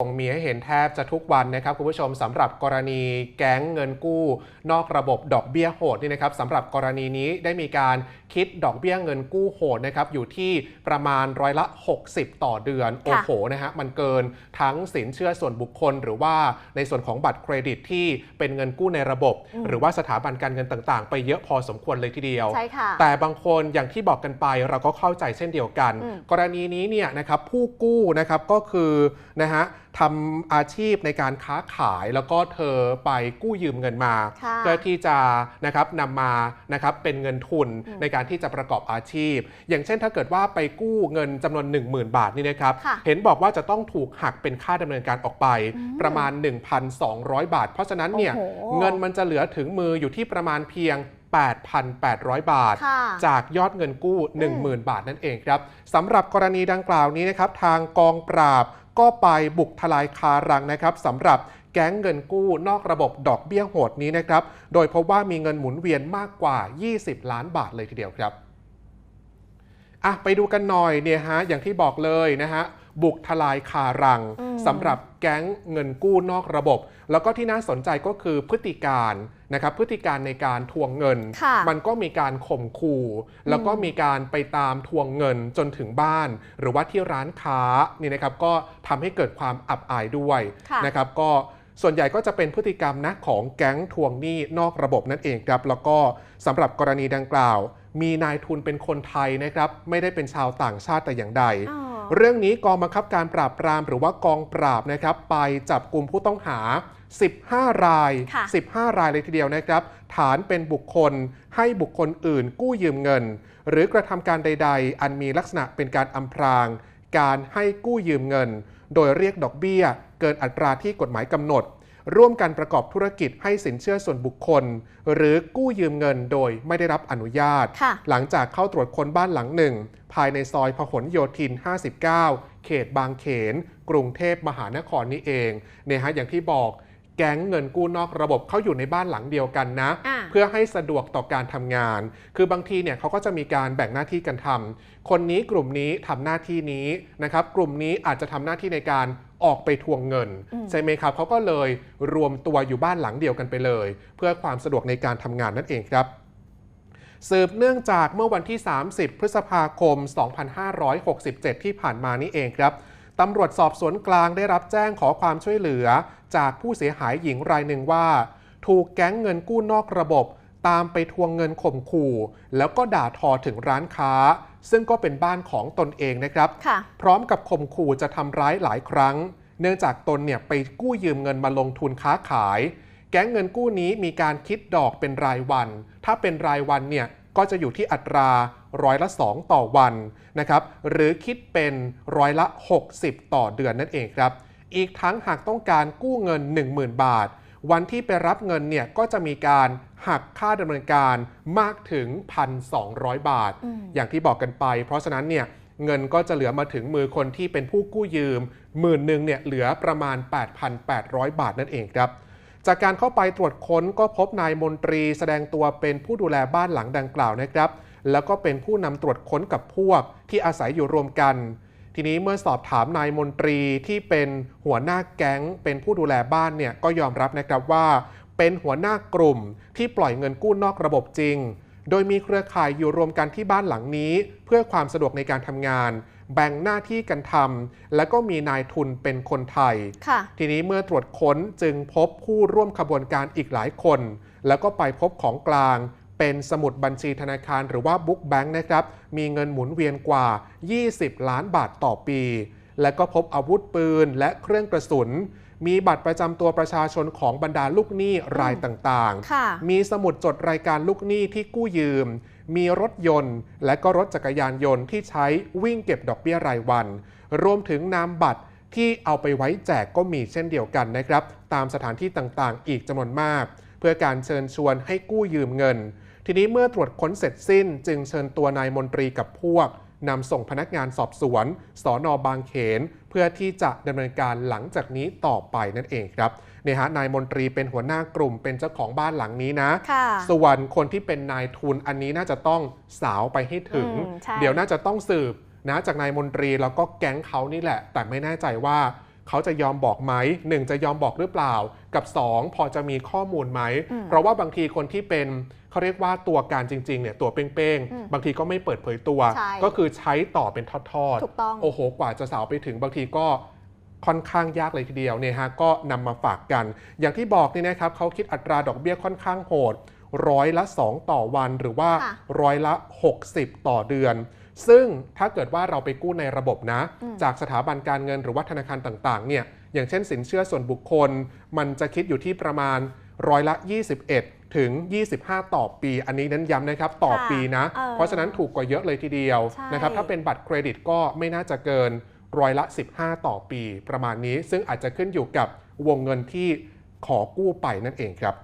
คงมีให้เห็นแทบจะทุกวันนะครับคุณผู้ชมสำหรับกรณีแก๊งเงินกู้ นอกระบบดอกเบี้ยโหดนี่นะครับสำหรับกรณีนี้ได้มีการคิดดอกเบี้ยเงินกู้โหดนะครับอยู่ที่ประมาณร้อยละ 60 ต่อเดือนโอ้โหนะฮะมันเกินทั้งสินเชื่อส่วนบุคคล หรือว่าในส่วนของบัตรเครดิตที่เป็นเงินกู้ในระบบอืมหรือว่าสถาบันการเงินต่างๆ ไปเยอะพอสมควรเลยทีเดียวใช่ค่ะแต่บางคนอย่างที่บอกกันไปเราก็เข้าใจเช่นเดียวกันอืมกรณีนี้เนี่ยนะครับผู้กู้นะครับก็คือนะฮะ ทำอาชีพในการค้าขายแล้วก็เธอไปกู้ยืมเงินมาค่ะเพื่อที่จะนะครับนำมานะครับเป็นเงินทุนอืมในการที่จะประกอบอาชีพ อย่างเช่นถ้าเกิดว่าไปกู้เงินจำนวน 10,000 บาทนี่นะครับค่ะเห็นบอกว่าจะต้องถูกหักเป็นค่าดำเนินการออกไปอืมประมาณ 1,200 บาท เพราะฉะนั้นเนี่ยโอ้โหเงินมันจะเหลือถึงมืออยู่ที่ประมาณเพียง8,800 บาทค่ะจากยอดเงินกู้อืม10,000 บาทนั่นเองครับสำหรับกรณีดังกล่าวนี้นะครับ ทางกองปราบ ก็ไปบุกทลายคารังนะครับสำหรับแก๊งเงินกู้นอกระบบดอกเบี้ยโหดนี้นะครับ โดยพบว่ามีเงินหมุนเวียนมากกว่า 20 ล้านบาทเลยทีเดียวครับอะไปดูกันหน่อยเนี่ยฮะอย่างที่บอกเลยนะฮะบุกทลายคารังอืมสำหรับ แก๊งเงินกู้นอกระบบ แล้วก็ที่น่าสนใจก็คือพฤติการนะครับพฤติการในการทวงเงินค่ะมันก็มีการข่มขู่แล้วก็มีการไปตามทวงเงินจนถึงบ้าน หรือว่าที่ร้านค้านี่นะครับก็ทำให้เกิดความอับอายด้วยค่ะนะครับก็ส่วนใหญ่ก็จะเป็นพฤติกรรมนะของแก๊งทวงหนี้นอกระบบนั่นเองครับ แล้วก็สำหรับกรณีดังกล่าว มีนายทุนเป็นคนไทยนะครับ ไม่ได้เป็นชาวต่างชาติแต่อย่างใดอ๋อ เรื่องนี้กองบังคับการปราบปรามหรือว่ากองปราบนะครับ ไปจับกลุ่มผู้ต้องหา 15 รายค่ะ15 รายเลยทีเดียวนะครับ ฐานเป็นบุคคลให้บุคคลอื่นกู้ยืมเงิน หรือกระทำการใด ๆ อันมีลักษณะเป็นการอำพราง การให้กู้ยืมเงิน โดยเรียกดอกเบี้ย เกินอัตราที่กฎหมายกำหนด ร่วมกันประกอบธุรกิจให้สินเชื่อส่วนบุคคล หรือกู้ยืมเงินโดยไม่ได้รับอนุญาตค่ะหลังจากเข้าตรวจค้นบ้านหลังหนึ่ง ภายในซอยพหลโยธิน 59 เขตบางเขน กรุงเทพมหานครนี่เองเนี่ยฮะอย่างที่บอกแก๊งเงินกู้นอกระบบเขาอยู่ในบ้านหลังเดียวกันนะอ่าเพื่อให้สะดวกต่อการทำงาน คือบางทีเนี่ยเขาก็จะมีการแบ่งหน้าที่กันทำคนนี้กลุ่มนี้ทำหน้าที่นี้นะครับ กลุ่มนี้อาจจะทำหน้าที่ในการ ออกไปทวงเงินอืมใช่ไหมครับเขาก็เลยรวมตัวอยู่บ้านหลังเดียวกันไปเลย เพื่อความสะดวกในการทำงานนั่นเองครับสืบเนื่องจากเมื่อวันที่ 30 พฤษภาคม 2567 ที่ผ่านมานี่เองครับตำรวจสอบสวนกลางได้รับแจ้งขอความช่วยเหลือ จากผู้เสียหายหญิงรายหนึ่งว่า ถูกแก๊งเงินกู้นอกระบบ ตามไปทวงเงินข่มขู่ แล้วก็ด่าทอถึงร้านค้า ซึ่งก็เป็นบ้านของตนเองนะครับค่ะพร้อมกับข่มขู่จะทำร้ายหลายครั้ง เนื่องจากตนเนี่ยไปกู้ยืมเงินมาลงทุนค้าขาย แก๊งเงินกู้นี้มีการคิดดอกเป็นรายวัน ถ้าเป็นรายวันเนี่ยก็จะอยู่ที่อัตราร้อยละ 2 ต่อวันนะครับ หรือคิดเป็นร้อยละ 60 ต่อเดือนนั่นเองครับ อีกทั้งหากต้องการกู้เงิน 10,000 บาท วันที่ไปรับเงินเนี่ยก็จะมีการหักค่าดำเนินการมากถึง 1,200 บาทอืมอย่างที่บอกกันไป เพราะฉะนั้นเนี่ยเงินก็จะเหลือมาถึงมือคนที่เป็นผู้กู้ยืมหมื่นหนึ่งเนี่ยเหลือประมาณ 8,800 บาทนั่นเองครับจากการเข้าไปตรวจค้นก็พบนายมนตรีแสดงตัวเป็นผู้ดูแลบ้านหลังดังกล่าวนะครับ แล้วก็เป็นผู้นำตรวจค้นกับพวกที่อาศัยอยู่รวมกัน ทีนี้เมื่อสอบถามนายมนตรีที่เป็นหัวหน้าแก๊ง เป็นผู้ดูแลบ้านเนี่ยก็ยอมรับนะครับว่า เป็นหัวหน้ากลุ่มที่ปล่อยเงินกู้นอกระบบจริง โดยมีเครือข่ายอยู่รวมกันที่บ้านหลังนี้ เพื่อความสะดวกในการทำงาน แบ่งหน้าที่กันทำและก็มีนายทุนเป็นคนไทยค่ะทีนี้เมื่อตรวจค้นจึงพบผู้ร่วมขบวนการอีกหลายคน แล้วก็ไปพบของกลาง เป็นสมุดบัญชีธนาคารหรือว่าบุ๊กแบงค์นะครับ มีเงินหมุนเวียนกว่า 20 ล้านบาทต่อปี และก็พบอาวุธปืนและเครื่องกระสุน มีบัตรประจำตัวประชาชนของบรรดาลูกหนี้รายต่างๆค่ะมีสมุดจดรายการลูกหนี้ที่กู้ยืม มีรถยนต์ และก็รถจักรยานยนต์ที่ใช้วิ่งเก็บดอกเบี้ยรายวัน รวมถึงนามบัตรที่เอาไปไว้แจกก็มีเช่นเดียวกันนะครับ ตามสถานที่ต่างๆ อีกจำนวนมาก เพื่อการเชิญชวนให้กู้ยืมเงิน ทีนี้เมื่อตรวจค้นเสร็จสิ้น จึงเชิญตัวนายมนตรีกับพวกนำส่งพนักงานสอบสวนสอนอบางเขน เพื่อที่จะดำเนินการหลังจากนี้ต่อไปนั่นเองครับเนี่ยฮะนายมนตรีเป็นหัวหน้ากลุ่มเป็นเจ้าของบ้านหลังนี้นะค่ะส่วนคนที่เป็นนายทุนอันนี้น่าจะต้องสาวไปให้ถึงอืมใช่เดี๋ยวน่าจะต้องสืบนะจากนายมนตรีแล้วก็แก๊งเขานี่แหละ แต่ไม่แน่ใจว่า เขาจะยอมบอกไหมหนึ่งจะยอมบอกหรือเปล่า กับ 2 พอจะมีข้อมูลไหมอืมเพราะว่าบางทีคนที่เป็นเขาเรียกว่าตัวการจริงๆเนี่ยตัวเป้งอืมๆบางทีก็ไม่เปิดเผยตัวใช่ก็คือใช้ต่อเป็นทอดถูกต้องๆโอ้โห กว่าจะสาวไปถึงบางทีก็ค่อนข้างยากเลยทีเดียวเนี่ยฮะก็นำมาฝากกัน อย่างที่บอกนี่นะครับเขาคิดอัตราดอกเบี้ยค่อนข้างโหดร้อยละ 2 ต่อวันหรือว่าค่ะร้อยละ 60 ต่อเดือน ซึ่งถ้าเกิดว่าเราไปกู้ในระบบนะอืมจากสถาบันการเงินหรือว่าธนาคารต่างๆเนี่ยอย่างเช่นสินเชื่อส่วนบุคคล มันจะคิดอยู่ที่ประมาณร้อยละ 21 ถึง 25 ต่อปี อันนี้เน้นย้ำนะครับ ต่อค่ะปีนะเออเพราะฉะนั้นถูกกว่าเยอะเลยทีเดียวใช่นะครับ ถ้าเป็นบัตรเครดิตก็ไม่น่าจะเกินร้อยละ 15 ต่อปี ประมาณนี้ ซึ่งอาจจะขึ้นอยู่กับวงเงินที่ขอกู้ไปนั่นเองครับ